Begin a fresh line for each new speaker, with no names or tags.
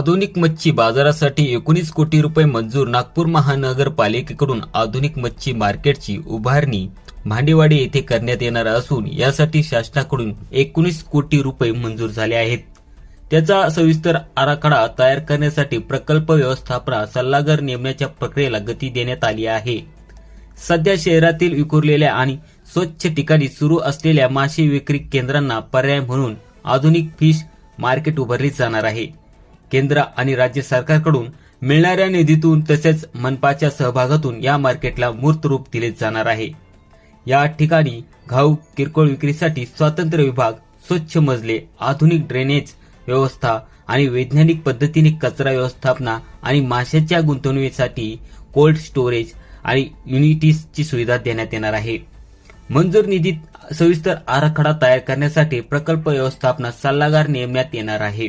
आधुनिक मच्छी बाजारासाठी एकोणीस कोटी रुपये मंजूर नागपूर महानगरपालिकेकडून आधुनिक मच्छी मार्केटची उभारणी भांडेवाडी येथे करण्यात येणार असून यासाठी शासनाकडून एकोणीस कोटी रुपये मंजूर झाले आहेत. त्याचा सविस्तर आराखडा तयार करण्यासाठी प्रकल्प व्यवस्थापना सल्लागार नेमण्याच्या प्रक्रियेला गती देण्यात आली आहे. सध्या शहरातील विखुरलेल्या आणि स्वच्छ ठिकाणी सुरू असलेल्या मासे विक्री केंद्रांना पर्याय म्हणून आधुनिक फिश मार्केट उभारली जाणार आहे. केंद्र आणि राज्य सरकारकडून मिळणाऱ्या निधीतून तसेच मनपाच्या सहभागातून या मार्केटला मूर्त रूप दिले जाणार आहे. या ठिकाणी घाऊक किरकोळ विक्रीसाठी स्वातंत्र्य विभाग स्वच्छ मजले आधुनिक ड्रेनेज व्यवस्था आणि वैज्ञानिक पद्धतीने कचरा व्यवस्थापना आणि माशाच्या गुंतवणुकीसाठी कोल्ड स्टोरेज आणि युनिटीजची सुविधा देण्यात येणार आहे. मंजूर निधीत सविस्तर आराखडा तयार करण्यासाठी प्रकल्प व्यवस्थापना सल्लागार नेमण्यात येणार आहे.